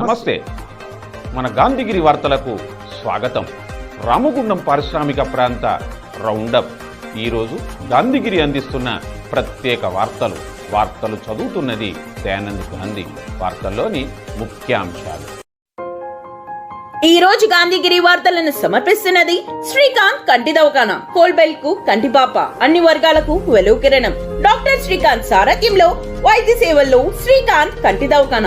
నమస్తే. మన గాంధీగిరి వార్తలకు స్వాగతం. రామగుండం పారిశ్రామిక ప్రాంత రౌండప్. ఈరోజు గాంధీగిరి అందిస్తున్న ప్రత్యేక వార్తలు. వార్తలు చదువుతున్నది దయానంద్ గాంధీ. వార్తల్లోని ముఖ్యాంశాలు. ఈ రోజు గాంధీగిరి వార్తలను సమర్పిస్తున్నది శ్రీకాంత్ కంటి దవకాన కోల్బెల్కు కంటిపాప అన్ని వర్గాలకు వెలువ కిరణం. డాక్టర్ శ్రీకాంత్ సారథ్యంలో వైద్య సేవల్లో శ్రీకాంత్ కంటి దవకాన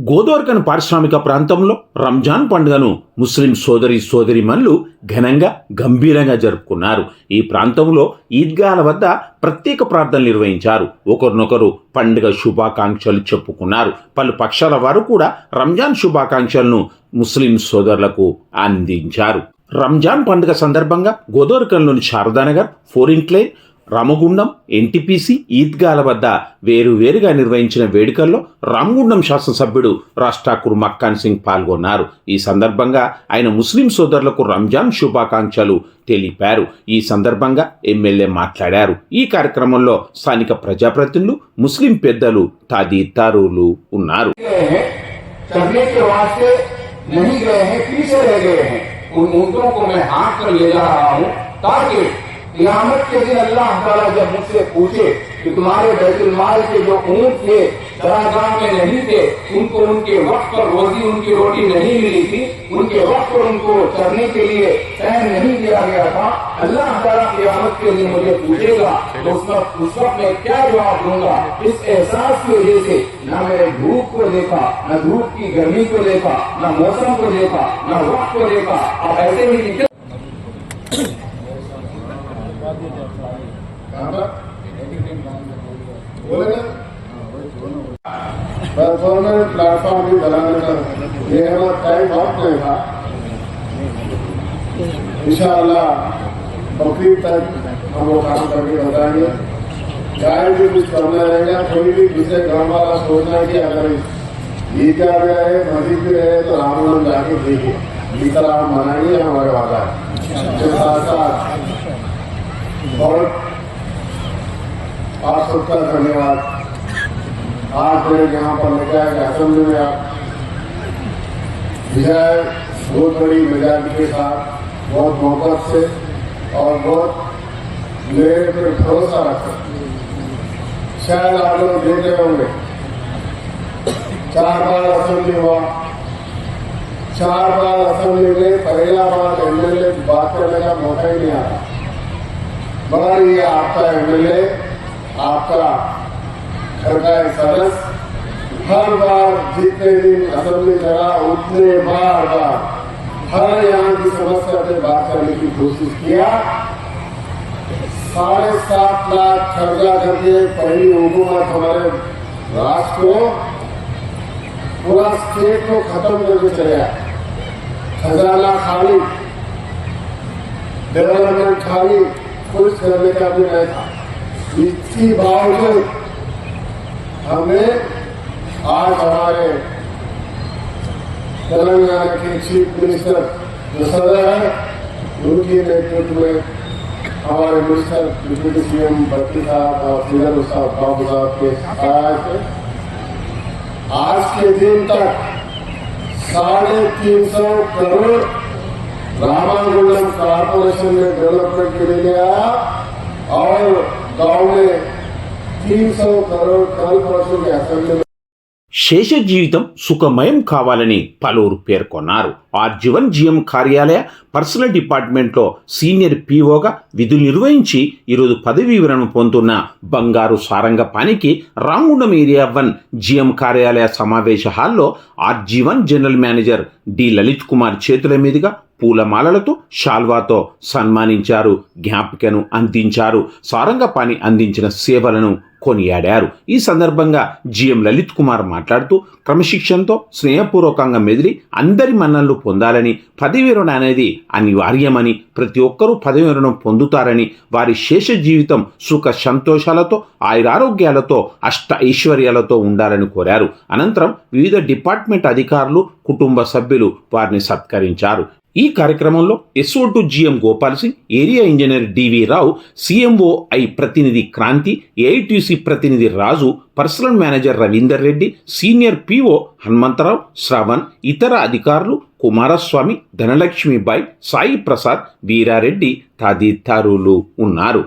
గోదోర్కన్ పారిశ్రామిక ప్రాంతంలో రంజాన్ పండుగను ముస్లిం సోదరి సోదరిమన్లు ఘనంగా గంభీరంగా జరుపుకున్నారు. ఈ ప్రాంతంలో ఈద్గాల వద్ద ప్రత్యేక ప్రార్థనలు నిర్వహించారు. ఒకరినొకరు పండుగ శుభాకాంక్షలు చెప్పుకున్నారు. పలు పక్షాల వారు కూడా రంజాన్ శుభాకాంక్షలను ముస్లిం సోదరులకు అందించారు. రంజాన్ పండుగ సందర్భంగా గోదోర్కన్లోని శారదానగర్ ఫోరిన్ రామగుండం ఎన్టీపీసీ ఈద్గాల వద్ద వేరువేరుగా నిర్వహించిన వేడుకల్లో రామగుండం శాసనసభ్యుడు రాష్ట్రాకూర్ మక్కాన్ సింగ్ పాల్గొన్నారు. ఈ సందర్భంగా ఆయన ముస్లిం సోదరులకు రంజాన్ శుభాకాంక్షలు తెలిపారు. ఈ సందర్భంగా ఎమ్మెల్యే మాట్లాడారు. ఈ కార్యక్రమంలో స్థానిక ప్రజాప్రతినిధులు ముస్లిం పెద్దలు తదితరులు ఉన్నారు. ताकि कियामत के दिन अल्लाह ताला जब मुझसे पूछे कि तुम्हारे बैतुल माल के जो ऊँट थे चरागाह में नहीं थे, उनको उनके वक्त पर रोजी उनकी रोटी नहीं मिली थी, उनके वक्त पर उनको चढ़ने के लिए चैन नहीं दिया गया था, अल्लाह ताला कियामत के दिन मुझे पूछेगा तो उस वक्त उस वक्त मैं क्या जवाब दूँगा? इस एहसास की वजह से न मैंने धूप को देखा, न धूप की गर्मी को देखा, न मौसम को देखा, न वक्त को देखा। अब ऐसे ही निकल परफॉर्मेंस प्लेटफॉर्म भी बनाने का ये हमारा टाइम बहुत नहीं था इंशाल्लाह बकरीद तक हम वो काम करके बताएँगे चाहे भी कुछ करना रहेगा कोई भी दूसरे गाँव वाला सोचना है कि अगर ईदगाह में रहे मस्जिद में रहे तो रामनवम जाके देखिए इस हम मनाएँगे हमारे वादा है साथ साथ आप सबका धन्यवाद। आज मेरे यहाँ पर है असेंबली में आप विजय बहुत बड़ी मेजाज के साथ बहुत मोहब्बत से और बहुत मेरे पे भरोसा रखते शायद आप लोग देख होंगे। चार बार असेंबली हुआ। चार बार असेंबली में पहला बार एमएलए बात करने का मौका ही नहीं आया मगर ये आपका एमएलए आपका घर का सदस्य हर बार जितने दिन असेंबली चला उतने बार बार। हर यहाँ की समस्या से बात करने की कोशिश किया। साढ़े सात लाख खर्चा करके पहली हुकूमत हमारे राष्ट्र को पूरा स्टेट को खत्म करके चले आए। खजाना खाली, डेवलपमेंट खाली, कुछ करने का भी नहीं था। इसकी बावजूद हमें आज हमारे तेलंगाना के चीफ मिनिस्टर जो सदर है, उनके नेतृत्व में हमारे मिनिस्टर डिप्यूटी सीएम भट्टी साहब और श्रीधर साहब बाबू साहब के आज के दिन तक साढ़े तीन सौ करोड़ रामागुंडम कारपोरेशन में डेवलपमेंट के लिए और गांव में तीन सौ करोड़ कल परसों के असेंबली में శేష జీవితం సుఖమయం కావాలని పలువురు పేర్కొన్నారు ఆర్జీవన్ జిఎం కార్యాలయ పర్సనల్ డిపార్ట్మెంట్లో సీనియర్ పీఓగా విధులు నిర్వహించి ఈరోజు పదవీ విరమణ పొందుతున్న బంగారు సారంగపానికి రామగుండం ఏరియా వన్ జిఎం కార్యాలయ సమావేశ హాల్లో RG one general manager D Lalith Kumar చేతుల మీదుగా పూలమాలలతో షాల్వాతో సన్మానించారు జ్ఞాపికను అందించారు సారంగపాణి అందించిన సేవలను కొనియాడారు. ఈ సందర్భంగా జిఎం లలిత్ కుమార్ మాట్లాడుతూ క్రమశిక్షణతో స్నేహపూర్వకంగా మెదిలి అందరి మన్ననలు పొందాలని పదవి విరమణ అనేది అనివార్యమని ప్రతి ఒక్కరూ పదవి విరమణ పొందుతారని వారి శేష జీవితం సుఖ సంతోషాలతో ఆయురారోగ్యాలతో అష్ట ఐశ్వర్యాలతో ఉండాలని కోరారు. అనంతరం వివిధ డిపార్ట్మెంట్ అధికారులు కుటుంబ సభ్యులు వారిని సత్కరించారు. ఈ కార్యక్రమంలో SO to GM Gopal Singh area engineer DV Rao CMO I ప్రతినిధి క్రాంతి ఏఐటీసీ ప్రతినిధి Raju personnel manager Ravinder Reddy senior PO Hanumantharao Shravan ఇతర అధికారులు కుమారస్వామి ధనలక్ష్మిబాయి సాయి ప్రసాద్ వీరారెడ్డి తదితరులు ఉన్నారు.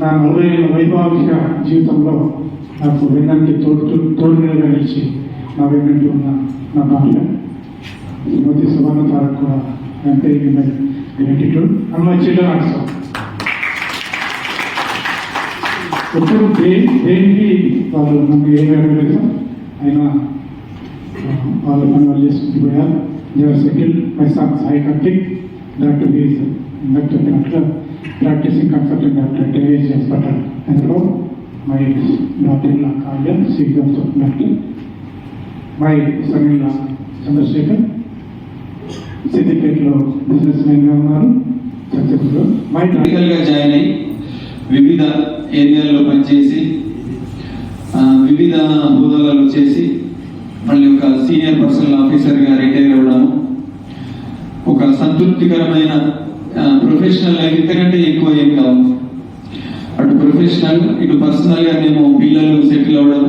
నా నలభై వైభావిక జీవితంలో నాకు వినడానికి తోడు తోడుగా ఇచ్చి నా వెన్నంటి ఉన్న నా భార్య శ్రీమతి సువర్ణ తారక్ కూడా అంటే gratitude. And my children also ఎప్పుడు దే దేనికి వాళ్ళు నన్ను ఏమి అడగలేదు. అయినా ఆ, వాళ్ళ పని వాళ్ళు చేసుకుంటూ పోయారు. దేవర్ settle my son Sai Karthik doctor is doctor doctor practising consultant doctor at AIG hospital అందులో my doctor in Kavya she's also doctor my son in Chandrasekhar సిద్దిపేటలో బిజినెస్ మ్యాన్గా ఉన్నారు. సక్సెస్ఫుల్ మై గా జాయిన్ అయ్యి వివిధ ఏరియాల్లో పనిచేసి వివిధ హోదాలలో చేసి మళ్ళీ ఒక సీనియర్ పర్సనల్ ఆఫీసర్గా రిటైర్ అవ్వడం ఒక సంతృప్తికరమైన ప్రొఫెషనల్ లైఫ్ ఇంతకంటే ఎక్కువ ఏం కావాలి అటు ప్రొఫెషనల్ ఇటు పర్సనల్గా మేము పిల్లలు సెటిల్ అవ్వడం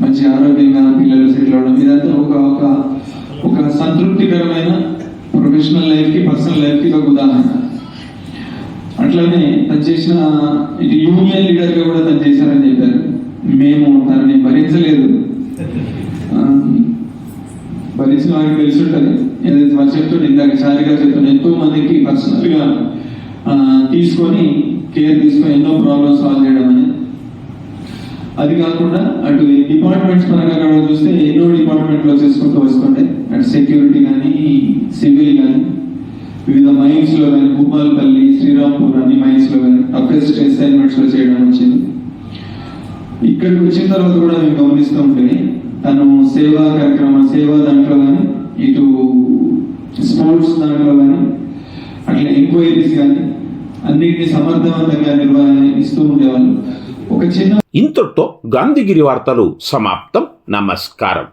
మంచి ఆరోగ్యంగా పిల్లలు సెటిల్ అవ్వడం ఇదంతా ఒక ఒక ఒక సంతృప్తికరమైన ప్రొఫెషనల్ లైఫ్కి పర్సనల్ లైఫ్కి ఒక ఉదాహరణ. అట్లానే తను చేసిన ఇటు యూనియన్ లీడర్గా కూడా తను చేశారని చెప్పారు. మేము తనని భరించలేదు. భరించిన వారికి తెలిసి ఉంటుంది ఏదైతే వాళ్ళు చెప్తుండే ఇందాక సారిగా చెప్తున్నాను ఎంతో మందికి పర్సనల్గా తీసుకొని కేర్ తీసుకొని ఎన్నో ప్రాబ్లమ్స్ సాల్వ్ చేయడం అనేది. అది కాకుండా అటు డిపార్ట్మెంట్స్ పరంగా కూడా చూస్తే ఎన్నో డిపార్ట్మెంట్లో చేసుకుంటూ వస్తుంటే అటు సెక్యూరిటీ కానీ సివిల్ కానీ వివిధ మైన్స్లో కానీ భూపాలపల్లి శ్రీరాంపూర్ అన్ని మైన్స్లో కానీ టఫెస్ట్ అసైన్మెంట్స్లో చేయడం వచ్చింది. ఇక్కడికి వచ్చిన తర్వాత కూడా మేము గమనిస్తూ ఉంటే తను సేవా కార్యక్రమం సేవ దాంట్లో కానీ ఇటు స్పోర్ట్స్ దాంట్లో కానీ అట్లా ఎంక్వైరీస్ కానీ అన్నింటినీ సమర్థవంతంగా నిర్వహిస్తూ ఉండేవాళ్ళు. ఒక చిన్న ఇంతటితో గాంధీగిరి వార్తలు సమాప్తం. నమస్కారం.